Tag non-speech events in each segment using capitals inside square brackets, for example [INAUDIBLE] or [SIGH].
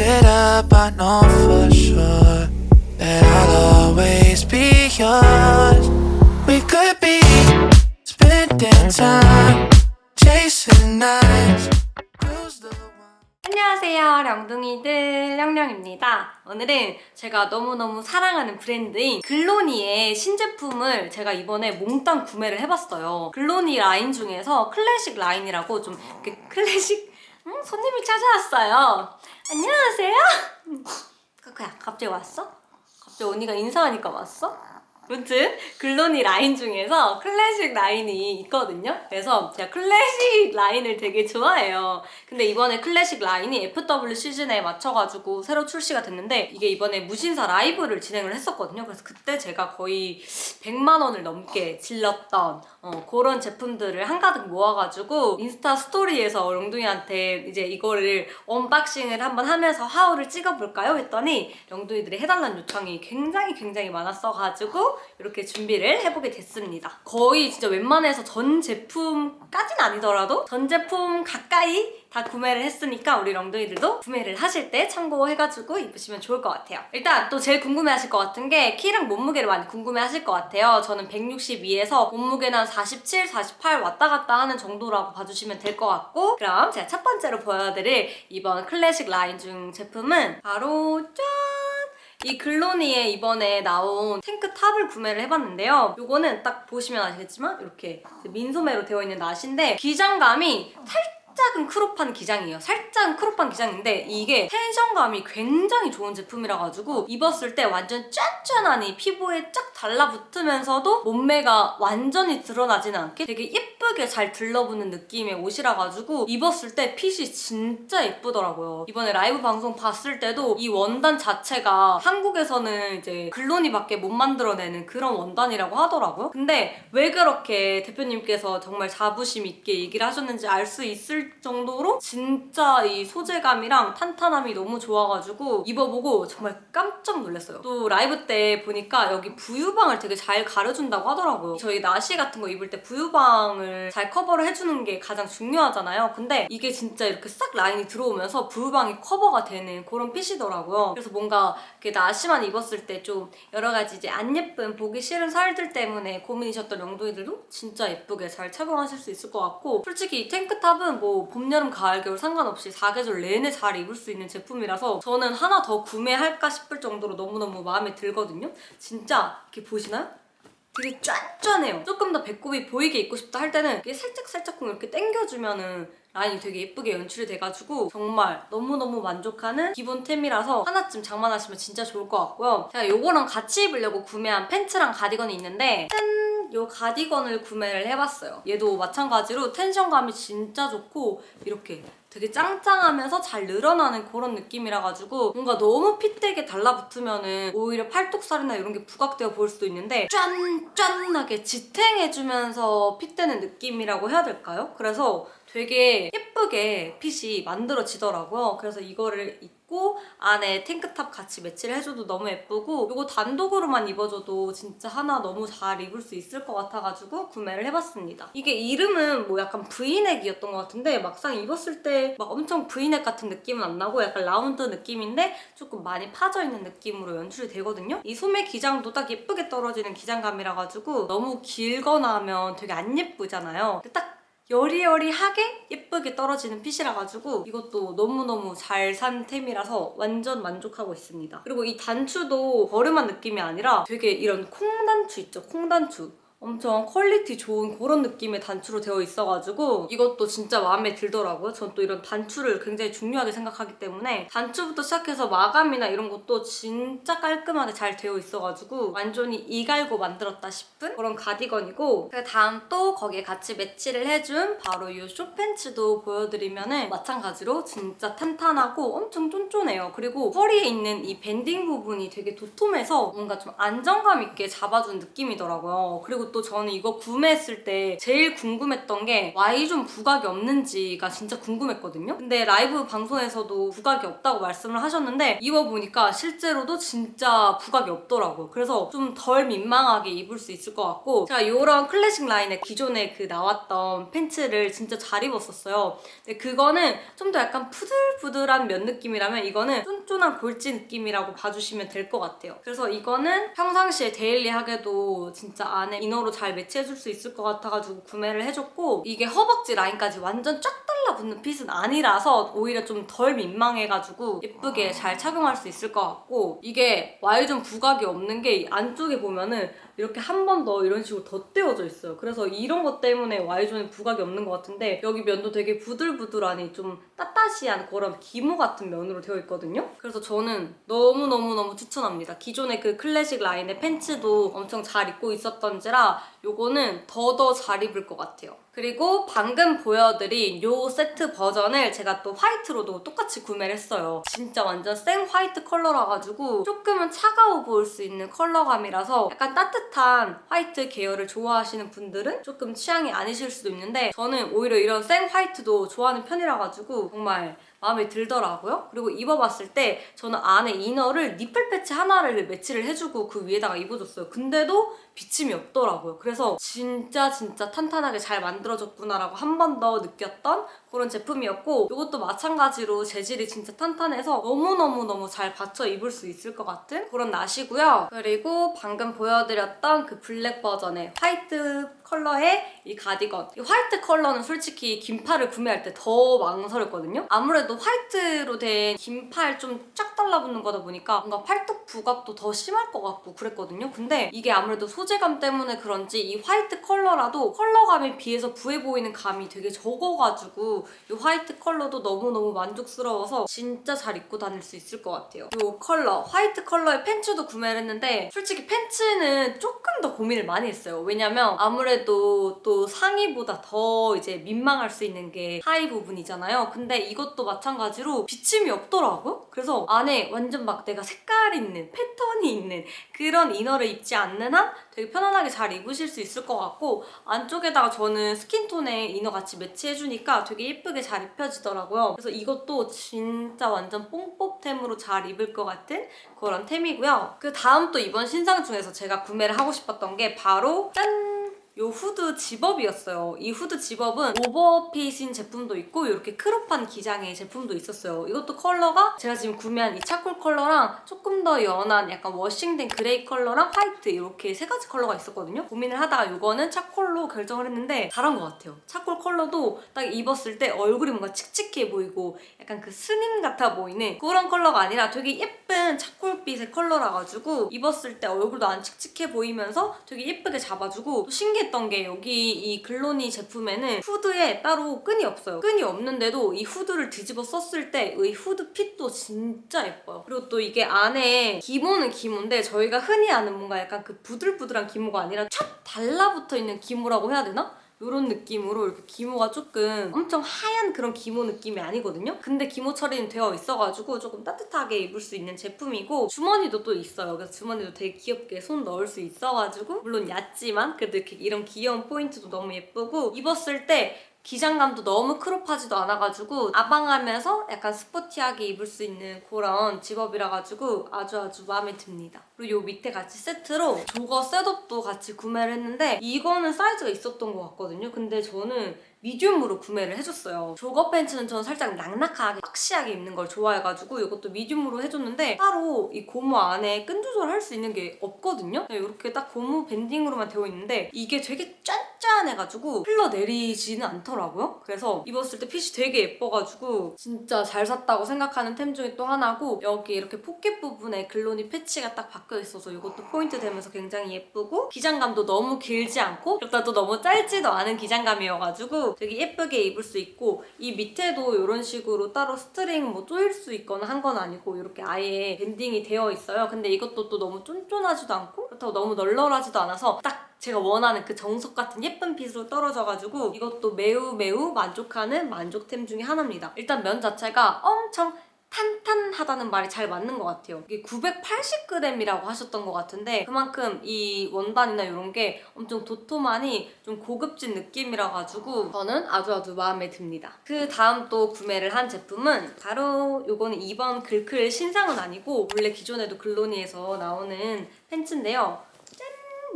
it up, I know for sure that I'll always be yours. We could be spending time chasing nights. 안녕하세요 령둥이들 령령입니다 오늘은 제가 너무너무 사랑하는 브랜드인 글로니의 신제품을 제가 이번에 몽땅 구매를 해봤어요 글로니 라인 중에서 클래식 라인이라고 좀 클래식 음, 손님이 찾아왔어요 안녕하세요 [LAUGHS] 카카야 갑자기 왔어? 갑자기 언니가 인사하니까 왔어? 아무튼 글로니 라인 중에서 클래식 라인이 있거든요. 그래서 제가 클래식 라인을 되게 좋아해요. 근데 이번에 클래식 라인이 FW 시즌에 맞춰가지고 새로 출시가 됐는데 이게 이번에 무신사 라이브를 진행을 했었거든요. 그래서 그때 제가 거의 100만 원을 넘게 질렀던 어, 그런 제품들을 한가득 모아가지고 인스타 스토리에서 령둥이한테 이제 이거를 언박싱을 한번 하면서 하울을 찍어볼까요? 했더니 령둥이들이 해달라는 요청이 굉장히 굉장히 많았어가지고 이렇게 준비를 해보게 됐습니다. 거의 진짜 웬만해서 전 제품까진 아니더라도 전 제품 가까이 다 구매를 했으니까 우리 령둥이들도 구매를 하실 때 참고해가지고 입으시면 좋을 것 같아요. 일단 또 제일 궁금해하실 것 같은 게 키랑 몸무게를 많이 궁금해하실 것 같아요. 저는 162에서 몸무게는 한 47, 48 왔다 갔다 하는 정도라고 봐주시면 될 것 같고 그럼 제가 첫 번째로 보여드릴 이번 클래식 라인 중 제품은 바로 짠! 이 글로니에 이번에 나온 탱크탑을 구매를 해봤는데요. 요거는 딱 보시면 아시겠지만 이렇게 민소매로 되어 있는 낫인데 기장감이 살짝은 크롭한 기장이에요. 살짝은 크롭한 기장인데 이게 텐션감이 굉장히 좋은 제품이라 가지고 입었을 때 완전 쫀쫀하니 피부에 쫙 달라붙으면서도 몸매가 완전히 드러나지는 않게 되게 예 쁘게 잘 들러붙는 느낌의 옷이라 가지고 입었을 때 핏이 진짜 예쁘더라고요. 이번에 라이브 방송 봤을 때도 이 원단 자체가 한국에서는 이제 글로니밖에 못 만들어내는 그런 원단이라고 하더라고요. 근데 왜 그렇게 대표님께서 정말 자부심 있게 얘기를 하셨는지 알 수 있을 정도로 진짜 이 소재감이랑 탄탄함이 너무 좋아가지고 입어보고 정말 깜짝 놀랐어요. 또 라이브 때 보니까 여기 부유방을 되게 잘 가려준다고 하더라고요. 저희 나시 같은 거 입을 때 부유방을 잘 커버를 해주는 게 가장 중요하잖아요. 근데 이게 진짜 이렇게 싹 라인이 들어오면서 부유방이 커버가 되는 그런 핏이더라고요. 그래서 뭔가 이렇게 나시만 입었을 때 좀 여러 가지 이제 안 예쁜 보기 싫은 살들 때문에 고민이셨던 영도이들도 진짜 예쁘게 잘 착용하실 수 있을 것 같고 솔직히 이 탱크탑은 뭐 봄, 여름, 가을, 겨울 상관없이 사계절 내내 잘 입을 수 있는 제품이라서 저는 하나 더 구매할까 싶을 정도로 너무너무 마음에 들거든요. 진짜 이렇게 보시나요? 되게 쫀쫀해요. 조금 더 배꼽이 보이게 입고 싶다 할 때는 이게 살짝살짝 이렇게 당겨주면은 라인이 되게 예쁘게 연출이 돼가지고 정말 너무너무 만족하는 기본템이라서 하나쯤 장만하시면 진짜 좋을 것 같고요. 제가 요거랑 같이 입으려고 구매한 팬츠랑 가디건이 있는데 짠! 요 가디건을 구매를 해봤어요. 얘도 마찬가지로 텐션감이 진짜 좋고 이렇게 되게 짱짱하면서 잘 늘어나는 그런 느낌이라 가지고 뭔가 너무 핏되게 달라붙으면은 오히려 팔뚝살이나 이런 게 부각되어 보일 수도 있는데 쫀쫀하게 지탱해주면서 핏되는 느낌이라고 해야 될까요? 그래서 되게 예쁘게 핏이 만들어지더라고요. 그래서 이거를 입고 안에 탱크탑 같이 매치를 해줘도 너무 예쁘고 이거 단독으로만 입어줘도 진짜 하나 너무 잘 입을 수 있을 것 같아가지고 구매를 해봤습니다. 이게 이름은 뭐 약간 브이넥이었던 것 같은데 막상 입었을 때 막 엄청 브이넥 같은 느낌은 안 나고 약간 라운드 느낌인데 조금 많이 파져있는 느낌으로 연출이 되거든요. 이 소매 기장도 딱 예쁘게 떨어지는 기장감이라 가지고 너무 길거나 하면 되게 안 예쁘잖아요. 딱 여리여리하게 예쁘게 떨어지는 핏이라 가지고 이것도 너무너무 잘 산 템이라서 완전 만족하고 있습니다. 그리고 이 단추도 버름한 느낌이 아니라 되게 이런 콩단추 있죠? 콩단추. 엄청 퀄리티 좋은 그런 느낌의 단추로 되어 있어가지고 이것도 진짜 마음에 들더라고요. 전 또 이런 단추를 굉장히 중요하게 생각하기 때문에 단추부터 시작해서 마감이나 이런 것도 진짜 깔끔하게 잘 되어 있어가지고 완전히 이갈고 만들었다 싶은 그런 가디건이고 그 다음 또 거기에 같이 매치를 해준 바로 이 쇼팬츠도 보여드리면은 마찬가지로 진짜 탄탄하고 엄청 쫀쫀해요. 그리고 허리에 있는 이 밴딩 부분이 되게 도톰해서 뭔가 좀 안정감 있게 잡아준 느낌이더라고요. 그리고 또 저는 이거 구매했을 때 제일 궁금했던 게 Y존 부각이 없는지가 진짜 궁금했거든요. 근데 라이브 방송에서도 부각이 없다고 말씀을 하셨는데 입어보니까 실제로도 진짜 부각이 없더라고요. 그래서 좀 덜 민망하게 입을 수 있을 것 같고 제가 이런 클래식 라인의 기존에 그 나왔던 팬츠를 진짜 잘 입었었어요. 근데 그거는 좀 더 약간 푸들푸들한 면 느낌이라면 이거는 쫀쫀한 골지 느낌이라고 봐주시면 될 것 같아요. 그래서 이거는 평상시에 데일리하게도 진짜 안에 이너 로 잘 매치해줄 수 있을 것 같아가지고 구매를 해줬고 이게 허벅지 라인까지 완전 쫙 달라붙는 핏은 아니라서 오히려 좀 덜 민망해가지고 예쁘게 잘 착용할 수 있을 것 같고 이게 Y존 부각이 없는 게 안쪽에 보면은 이렇게 한 번 더 이런 식으로 덧대어져 있어요. 그래서 이런 것 때문에 Y존에 부각이 없는 것 같은데 여기 면도 되게 부들부들하니 좀 따따시한 그런 기모 같은 면으로 되어 있거든요. 그래서 저는 너무너무너무 추천합니다. 기존의 그 클래식 라인의 팬츠도 엄청 잘 입고 있었던지라 요거는 더더 잘 입을 것 같아요. 그리고 방금 보여드린 요 세트 버전을 제가 또 화이트로도 똑같이 구매를 했어요. 진짜 완전 생 화이트 컬러라 가지고 조금은 차가워 보일 수 있는 컬러감이라서 약간 따뜻한 화이트 계열을 좋아하시는 분들은 조금 취향이 아니실 수도 있는데 저는 오히려 이런 생 화이트도 좋아하는 편이라 가지고 정말 마음에 들더라고요. 그리고 입어봤을 때 저는 안에 이너를 니플 패치 하나를 매치를 해주고 그 위에다가 입어줬어요. 근데도 비침이 없더라고요. 그래서 진짜 진짜 탄탄하게 잘 만들어졌구나라고 한 번 더 느꼈던 그런 제품이었고 이것도 마찬가지로 재질이 진짜 탄탄해서 너무너무너무 잘 받쳐 입을 수 있을 것 같은 그런 낫이고요. 그리고 방금 보여드렸던 그 블랙 버전의 화이트 컬러의 이 가디건. 이 화이트 컬러는 솔직히 긴팔을 구매할 때 더 망설였거든요. 아무래도 화이트로 된 긴팔 좀 쫙 달라붙는 거다 보니까 뭔가 팔뚝 부각도 더 심할 것 같고 그랬거든요. 근데 이게 아무래도 소재 감 때문에 그런지 이 화이트 컬러라도 컬러감에 비해서 부해 보이는 감이 되게 적어가지고 이 화이트 컬러도 너무너무 만족스러워서 진짜 잘 입고 다닐 수 있을 것 같아요. 이 컬러, 화이트 컬러의 팬츠도 구매를 했는데 솔직히 팬츠는 조금 더 고민을 많이 했어요. 왜냐면 아무래도 또 상의보다 더 이제 민망할 수 있는 게 하의 부분이잖아요. 근데 이것도 마찬가지로 비침이 없더라고요. 그래서 안에 완전 막 내가 색깔 있는 패턴이 있는 그런 이너를 입지 않는 한 되게 편안하게 잘 입으실 수 있을 것 같고 안쪽에다가 저는 스킨톤의 이너 같이 매치해주니까 되게 예쁘게 잘 입혀지더라고요. 그래서 이것도 진짜 완전 뽕뽀템으로 잘 입을 것 같은 그런 템이고요. 그 다음 또 이번 신상 중에서 제가 구매를 하고 싶었던 게 바로 짠! 요 후드 집업이었어요. 이 후드 집업은 오버핏인 제품도 있고 이렇게 크롭한 기장의 제품도 있었어요. 이것도 컬러가 제가 지금 구매한 이 차콜 컬러랑 조금 더 연한 약간 워싱된 그레이 컬러랑 화이트 이렇게 세 가지 컬러가 있었거든요. 고민을 하다가 이거는 차콜로 결정을 했는데 잘한 것 같아요. 차콜 컬러도 딱 입었을 때 얼굴이 뭔가 칙칙해 보이고 약간 그 스님 같아 보이는 그런 컬러가 아니라 되게 예쁜 차콜빛의 컬러라 가지고 입었을 때 얼굴도 안 칙칙해 보이면서 되게 예쁘게 잡아주고 또 신기했던 게 여기 이 글로니 제품에는 후드에 따로 끈이 없어요. 끈이 없는데도 이 후드를 뒤집어 썼을 때 이 후드 핏도 진짜 예뻐요. 그리고 또 이게 안에 기모는 기모인데 저희가 흔히 아는 뭔가 약간 그 부들부들한 기모가 아니라 촥 달라붙어 있는 기모라고 해야 되나? 이런 느낌으로 이렇게 기모가 조금 엄청 하얀 그런 기모 느낌이 아니거든요? 근데 기모 처리는 되어 있어가지고 조금 따뜻하게 입을 수 있는 제품이고 주머니도 또 있어요. 그래서 주머니도 되게 귀엽게 손 넣을 수 있어가지고 물론 얕지만 그래도 이렇게 이런 귀여운 포인트도 너무 예쁘고 입었을 때 기장감도 너무 크롭하지도 않아가지고 아방하면서 약간 스포티하게 입을 수 있는 그런 집업이라 가지고 아주 아주 마음에 듭니다. 그리고 요 밑에 같이 세트로 조거 셋업도 같이 구매를 했는데 이거는 사이즈가 있었던 것 같거든요. 근데 저는 미디움으로 구매를 해줬어요. 조거 팬츠는 저는 살짝 낙낙하게 박시하게 입는 걸 좋아해가지고 이것도 미디움으로 해줬는데 따로 이 고무 안에 끈 조절할 수 있는 게 없거든요. 이렇게 딱 고무 밴딩으로만 되어 있는데 이게 되게 짠짠해가지고 흘러내리지는 않더라고요. 그래서 입었을 때 핏이 되게 예뻐가지고 진짜 잘 샀다고 생각하는 템 중에 또 하나고 여기 이렇게 포켓 부분에 글로니 패치가 딱 박혀 있어서 이것도 포인트 되면서 굉장히 예쁘고 기장감도 너무 길지 않고 그렇다고 너무 짧지도 않은 기장감이어가지고 되게 예쁘게 입을 수 있고 이 밑에도 이런 식으로 따로 스트링 뭐 조일 수 있거나 한 건 아니고 이렇게 아예 밴딩이 되어 있어요. 근데 이것도 또 너무 쫀쫀하지도 않고 그렇다고 너무 널널하지도 않아서 딱 제가 원하는 그 정석 같은 예쁜 핏으로 떨어져가지고 이것도 매우 매우 만족하는 만족템 중에 하나입니다. 일단 면 자체가 엄청 탄탄한 쫀쫀하다는 말이 잘 맞는 것 같아요. 이게 980g이라고 하셨던 것 같은데 그만큼 이 원단이나 이런 게 엄청 도톰하니 좀 고급진 느낌이라 가지고 저는 아주 아주 마음에 듭니다. 그 다음 또 구매를 한 제품은 바로 요거는 이번 글클 신상은 아니고 원래 기존에도 글로니에서 나오는 팬츠인데요.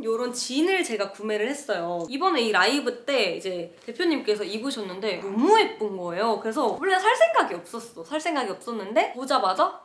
요런 진을 제가 구매를 했어요. 이번에 이 라이브 때 이제 대표님께서 입으셨는데 너무 예쁜 거예요. 그래서 원래 살 생각이 없었어. 살 생각이 없었는데 보자마자 헉,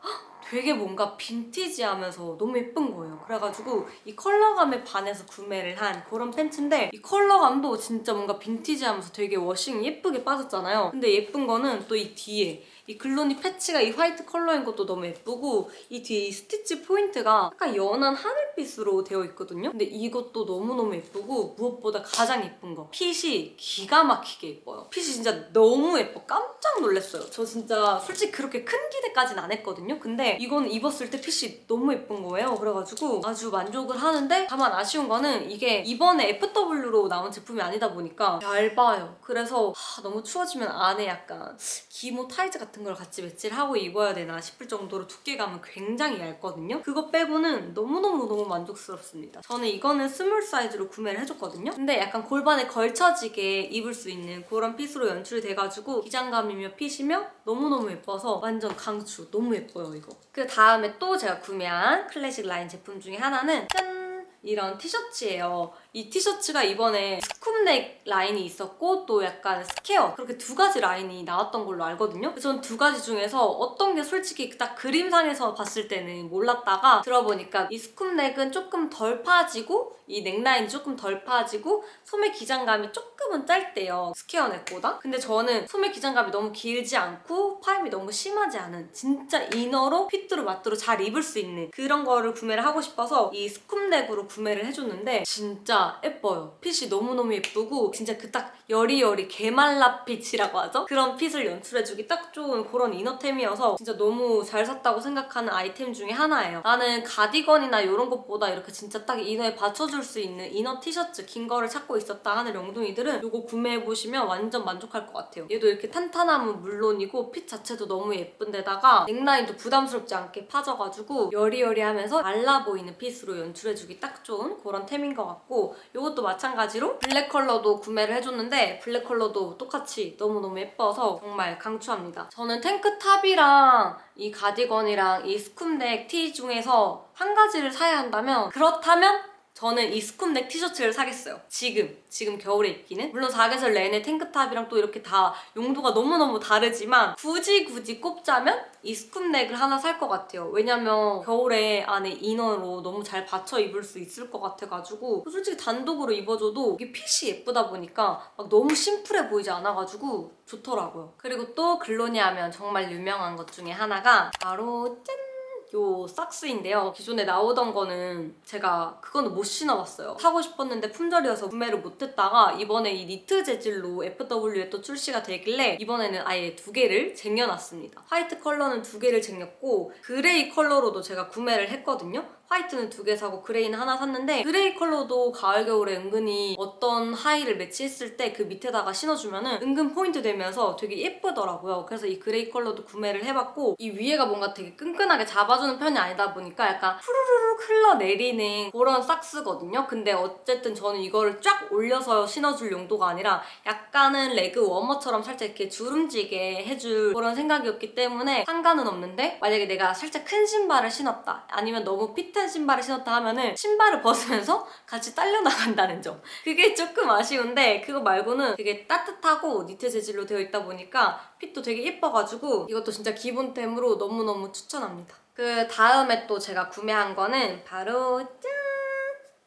되게 뭔가 빈티지하면서 너무 예쁜 거예요. 그래가지고 이 컬러감에 반해서 구매를 한 그런 팬츠인데 이 컬러감도 진짜 뭔가 빈티지하면서 되게 워싱 예쁘게 빠졌잖아요. 근데 예쁜 거는 또 이 뒤에 이 글로니 패치가 이 화이트 컬러인 것도 너무 예쁘고 이 뒤에 이 스티치 포인트가 약간 연한 하늘빛으로 되어 있거든요. 근데 이것도 너무너무 예쁘고 무엇보다 가장 예쁜 거 핏이 기가 막히게 예뻐요. 핏이 진짜 너무 예뻐. 깜짝 놀랐어요. 저 진짜 솔직히 그렇게 큰 기대까지는 안 했거든요. 근데 이건 입었을 때 핏이 너무 예쁜 거예요. 그래가지고 아주 만족을 하는데 다만 아쉬운 거는 이게 이번에 FW로 나온 제품이 아니다 보니까 얇아요. 그래서 하, 너무 추워지면 안에 약간 기모 타이즈 같은 걸 같이 매치하고 입어야 되나 싶을 정도로 두께감은 굉장히 얇거든요. 그거 빼고는 너무너무너무 만족스럽습니다. 저는 이거는 스몰 사이즈로 구매를 해줬거든요. 근데 약간 골반에 걸쳐지게 입을 수 있는 그런 핏으로 연출이 돼가지고 기장감이며 핏이며 너무너무 예뻐서 완전 강추. 너무 예뻐요, 이거. 그 다음에 또 제가 구매한 클래식 라인 제품 중에 하나는 짠! 이런 티셔츠예요. 이 티셔츠가 이번에 스쿱넥 라인이 있었고 또 약간 스퀘어 그렇게 두 가지 라인이 나왔던 걸로 알거든요. 저는 두 가지 중에서 어떤 게 솔직히 딱 그림상에서 봤을 때는 몰랐다가 들어보니까 이 스쿱넥은 조금 덜 파지고 이 넥라인이 조금 덜 파지고 소매 기장감이 조금은 짧대요. 스퀘어 넥보다. 근데 저는 소매 기장감이 너무 길지 않고 파임이 너무 심하지 않은 진짜 이너로 핏으로 맞도록 잘 입을 수 있는 그런 거를 구매를 하고 싶어서 이 스쿱넥으로 구매를 해줬는데 진짜 예뻐요. 핏이 너무너무 예쁘고 진짜 그 딱 여리여리 개말라 핏이라고 하죠? 그런 핏을 연출해주기 딱 좋은 그런 이너템이어서 진짜 너무 잘 샀다고 생각하는 아이템 중에 하나예요. 나는 가디건이나 이런 것보다 이렇게 진짜 딱 이너에 받쳐줄 수 있는 이너 티셔츠 긴 거를 찾고 있었다 하는 영둥이들은 이거 구매해보시면 완전 만족할 것 같아요. 얘도 이렇게 탄탄함은 물론이고 핏 자체도 너무 예쁜데다가 넥라인도 부담스럽지 않게 파져가지고 여리여리하면서 말라 보이는 핏으로 연출해주기 딱 좋은 그런 템인 것 같고 이것도 마찬가지로 블랙 컬러도 구매를 해줬는데 블랙 컬러도 똑같이 너무너무 예뻐서 정말 강추합니다. 저는 탱크탑이랑 이 가디건이랑 이 스쿱넥 티 중에서 한 가지를 사야 한다면 그렇다면 저는 이 스쿱넥 티셔츠를 사겠어요. 지금, 지금 겨울에 입기는. 물론 사계절 내내 탱크탑이랑 또 이렇게 다 용도가 너무너무 다르지만 굳이 굳이 꼽자면 이 스쿱넥을 하나 살 것 같아요. 왜냐면 겨울에 안에 이너로 너무 잘 받쳐 입을 수 있을 것 같아가지고 솔직히 단독으로 입어줘도 이게 핏이 예쁘다 보니까 막 너무 심플해 보이지 않아가지고 좋더라고요. 그리고 또 글로니 하면 정말 유명한 것 중에 하나가 바로 짠! 요 삭스인데요. 기존에 나오던 거는 제가 그거는 못 신어봤어요. 사고 싶었는데 품절이어서 구매를 못했다가 이번에 이 니트 재질로 FW에 또 출시가 되길래 이번에는 아예 두 개를 쟁여놨습니다. 화이트 컬러는 두 개를 쟁였고 그레이 컬러로도 제가 구매를 했거든요. 화이트는 두 개 사고 그레이는 하나 샀는데 그레이 컬러도 가을 겨울에 은근히 어떤 하의를 매치했을 때 그 밑에다가 신어주면은 은근 포인트 되면서 되게 예쁘더라고요. 그래서 이 그레이 컬러도 구매를 해봤고 이 위에가 뭔가 되게 끈끈하게 잡아주는 편이 아니다 보니까 약간 후루루룩 흘러내리는 그런 삭스거든요. 근데 어쨌든 저는 이거를 쫙 올려서 신어줄 용도가 아니라 약간은 레그 워머처럼 살짝 이렇게 주름지게 해줄 그런 생각이었기 때문에 상관은 없는데 만약에 내가 살짝 큰 신발을 신었다 아니면 너무 핏한 신발을 신었다 하면은 신발을 벗으면서 같이 딸려 나간다는 점. 그게 조금 아쉬운데 그거 말고는 되게 따뜻하고 니트 재질로 되어 있다 보니까 핏도 되게 예뻐가지고 이것도 진짜 기본템으로 너무너무 추천합니다. 그 다음에 또 제가 구매한 거는 바로 짠!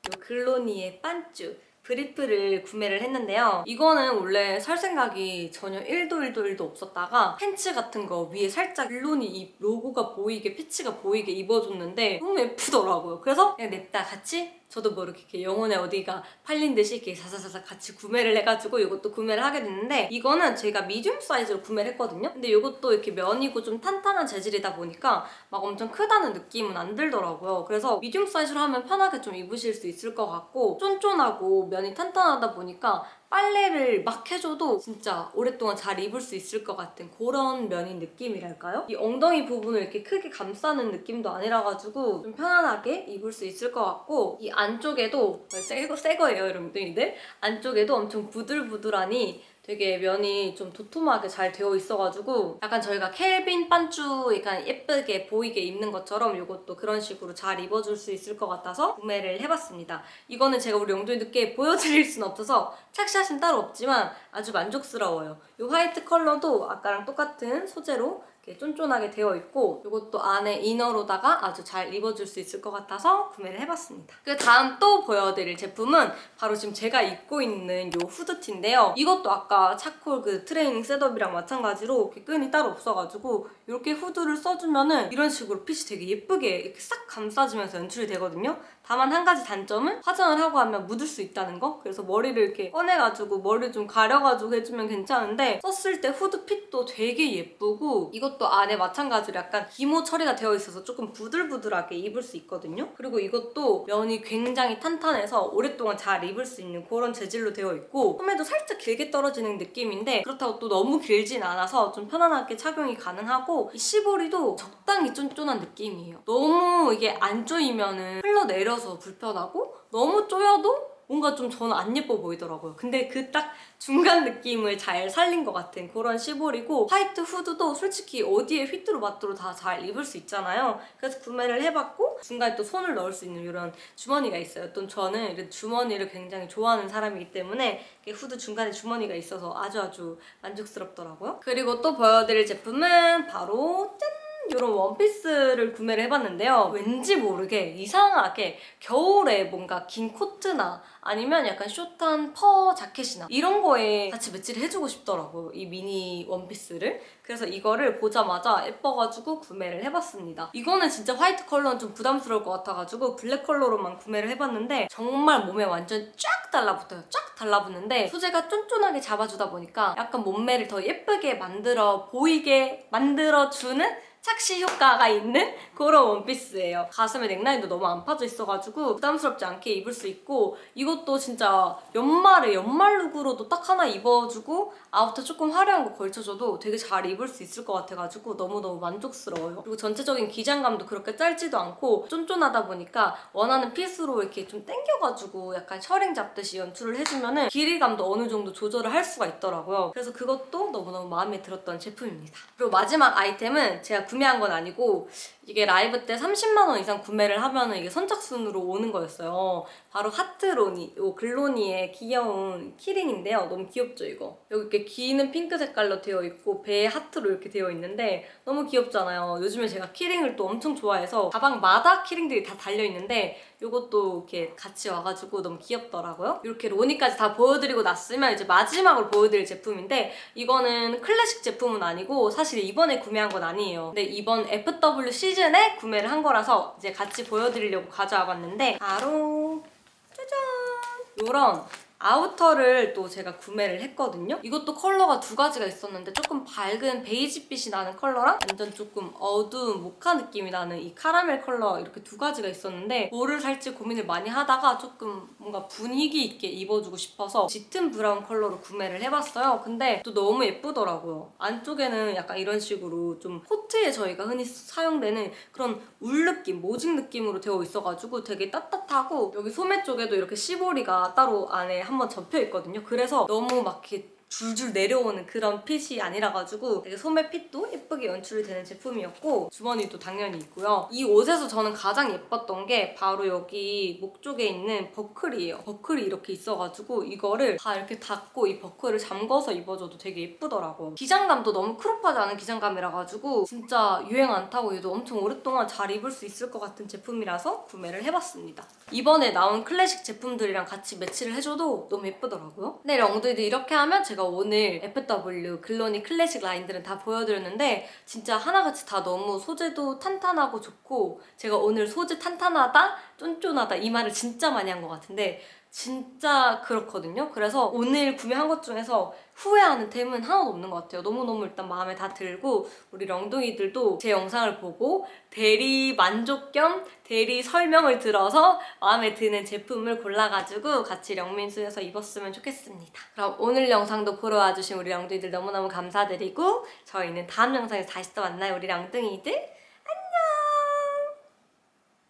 요 글로니의 반쭈 브리프를 구매를 했는데요. 이거는 원래 살 생각이 전혀 1도 1도 1도 없었다가 팬츠 같은 거 위에 살짝 글로니 이 로고가 보이게 패치가 보이게 입어줬는데 너무 예쁘더라고요. 그래서 그냥 냅다 같이 저도 모르게 이렇게 영혼의 어디가 팔린 듯이 이렇게 사사사사 같이 구매를 해가지고 이것도 구매를 하게 됐는데 이거는 제가 미디움 사이즈로 구매를 했거든요. 근데 이것도 이렇게 면이고 좀 탄탄한 재질이다 보니까 막 엄청 크다는 느낌은 안 들더라고요. 그래서 미디움 사이즈로 하면 편하게 좀 입으실 수 있을 것 같고 쫀쫀하고 면이 탄탄하다 보니까 빨래를 막 해줘도 진짜 오랫동안 잘 입을 수 있을 것 같은 그런 면인 느낌이랄까요? 이 엉덩이 부분을 이렇게 크게 감싸는 느낌도 아니라가지고 좀 편안하게 입을 수 있을 것 같고 이 안쪽에도 새 거 새 거예요 여러분들 안쪽에도 엄청 부들부들하니 되게 면이 좀 도톰하게 잘 되어 있어가지고 약간 저희가 켈빈 반쭈 약간 예쁘게 보이게 입는 것처럼 이것도 그런 식으로 잘 입어줄 수 있을 것 같아서 구매를 해봤습니다. 이거는 제가 우리 용도님께 보여드릴 순 없어서 착샷은 따로 없지만 아주 만족스러워요. 이 화이트 컬러도 아까랑 똑같은 소재로 이렇게 쫀쫀하게 되어 있고 이것도 안에 이너로다가 아주 잘 입어줄 수 있을 것 같아서 구매를 해봤습니다. 그 다음 또 보여드릴 제품은 바로 지금 제가 입고 있는 이 후드티인데요. 이것도 아까 차콜 그 트레이닝 셋업이랑 마찬가지로 끈이 따로 없어가지고 이렇게 후드를 써주면은 이런 식으로 핏이 되게 예쁘게 이렇게 싹 감싸지면서 연출이 되거든요. 다만 한 가지 단점은 화장을 하고 하면 묻을 수 있다는 거. 그래서 머리를 이렇게 꺼내가지고 머리를 좀 가려가지고 해주면 괜찮은데 썼을 때 후드 핏도 되게 예쁘고 이것 도 안에 마찬가지로 약간 기모 처리가 되어 있어서 조금 부들부들하게 입을 수 있거든요. 그리고 이것도 면이 굉장히 탄탄해서 오랫동안 잘 입을 수 있는 그런 재질로 되어 있고 소매도 살짝 길게 떨어지는 느낌인데 그렇다고 또 너무 길진 않아서 좀 편안하게 착용이 가능하고 이 시보리도 적당히 쫀쫀한 느낌이에요. 너무 이게 안 조이면은 흘러내려서 불편하고 너무 쪼여도 뭔가 좀 저는 안 예뻐 보이더라고요. 근데 그 딱 중간 느낌을 잘 살린 것 같은 그런 시볼이고 화이트 후드도 솔직히 어디에 휘뚜루 마뚜루 다 잘 입을 수 있잖아요. 그래서 구매를 해봤고 중간에 또 손을 넣을 수 있는 이런 주머니가 있어요. 또 저는 이런 주머니를 굉장히 좋아하는 사람이기 때문에 후드 중간에 주머니가 있어서 아주 아주 만족스럽더라고요. 그리고 또 보여드릴 제품은 바로 짠! 이런 원피스를 구매를 해봤는데요. 왠지 모르게 이상하게 겨울에 뭔가 긴 코트나 아니면 약간 숏한 퍼 자켓이나 이런 거에 같이 매치를 해주고 싶더라고요. 이 미니 원피스를. 그래서 이거를 보자마자 예뻐가지고 구매를 해봤습니다. 이거는 진짜 화이트 컬러는 좀 부담스러울 것 같아가지고 블랙 컬러로만 구매를 해봤는데 정말 몸에 완전 쫙 달라붙어요. 쫙 달라붙는데 소재가 쫀쫀하게 잡아주다 보니까 약간 몸매를 더 예쁘게 만들어 보이게 만들어주는 착시 효과가 있는 [LAUGHS] 그런 원피스예요. 가슴에 넥라인도 너무 안 파져 있어가지고 부담스럽지 않게 입을 수 있고 이것도 진짜 연말에 연말 룩으로도 딱 하나 입어주고 아우터 조금 화려한 거 걸쳐줘도 되게 잘 입을 수 있을 것 같아가지고 너무너무 만족스러워요. 그리고 전체적인 기장감도 그렇게 짧지도 않고 쫀쫀하다 보니까 원하는 핏으로 이렇게 좀 당겨가지고 약간 셔링 잡듯이 연출을 해주면은 길이감도 어느 정도 조절을 할 수가 있더라고요. 그래서 그것도 너무너무 마음에 들었던 제품입니다. 그리고 마지막 아이템은 제가 구매한 건 아니고 이게 라이브 때 30만 원 이상 구매를 하면은 이게 선착순으로 오는 거였어요. 바로 하트로니, 요 글로니의 귀여운 키링인데요. 너무 귀엽죠 이거? 여기 이렇게 귀는 핑크 색깔로 되어 있고 배에 하트로 이렇게 되어 있는데 너무 귀엽잖아요. 요즘에 제가 키링을 또 엄청 좋아해서 가방마다 키링들이 다 달려 있는데 이것도 이렇게 같이 와가지고 너무 귀엽더라고요. 이렇게 로니까지 다 보여드리고 났으면 이제 마지막으로 보여드릴 제품인데 이거는 클래식 제품은 아니고 사실 이번에 구매한 건 아니에요. 근데 이번 FW 시즌에 구매를 한 거라서 이제 같이 보여드리려고 가져와 봤는데 바로 짜잔! 요런 아우터를 또 제가 구매를 했거든요. 이것도 컬러가 두 가지가 있었는데 조금 밝은 베이지빛이 나는 컬러랑 완전 조금 어두운 모카 느낌이 나는 이 카라멜 컬러 이렇게 두 가지가 있었는데 뭐를 살지 고민을 많이 하다가 조금 뭔가 분위기 있게 입어주고 싶어서 짙은 브라운 컬러로 구매를 해봤어요. 근데 또 너무 예쁘더라고요. 안쪽에는 약간 이런 식으로 좀 코트에 저희가 흔히 사용되는 그런 울 느낌, 모직 느낌으로 되어 있어가지고 되게 따뜻하고 여기 소매 쪽에도 이렇게 시보리가 따로 안에 한번 접혀 있거든요. 그래서 너무 막 이렇게 줄줄 내려오는 그런 핏이 아니라 가지고 되게 소매 핏도 예쁘게 연출이 되는 제품이었고 주머니도 당연히 있고요. 이 옷에서 저는 가장 예뻤던 게 바로 여기 목 쪽에 있는 버클이에요. 버클이 이렇게 있어가지고 이거를 다 이렇게 닫고 이 버클을 잠궈서 입어줘도 되게 예쁘더라고요. 기장감도 너무 크롭하지 않은 기장감이라 가지고 진짜 유행 안 타고 얘도 엄청 오랫동안 잘 입을 수 있을 것 같은 제품이라서 구매를 해봤습니다. 이번에 나온 클래식 제품들이랑 같이 매치를 해줘도 너무 예쁘더라고요. 네, 엉덩이들 이렇게 하면 제가 오늘 FW 글로니 클래식 라인들은 다 보여드렸는데 진짜 하나같이 다 너무 소재도 탄탄하고 좋고 제가 오늘 소재 탄탄하다, 쫀쫀하다 이 말을 진짜 많이 한 것 같은데 진짜 그렇거든요. 그래서 오늘 구매한 것 중에서 후회하는 템은 하나도 없는 것 같아요. 너무너무 일단 마음에 다 들고 우리 렁둥이들도 제 영상을 보고 대리 만족 겸 대리 설명을 들어서 마음에 드는 제품을 골라가지고 같이 령민수에서 입었으면 좋겠습니다. 그럼 오늘 영상도 보러 와주신 우리 렁둥이들 너무너무 감사드리고 저희는 다음 영상에서 다시 또 만나요 우리 렁둥이들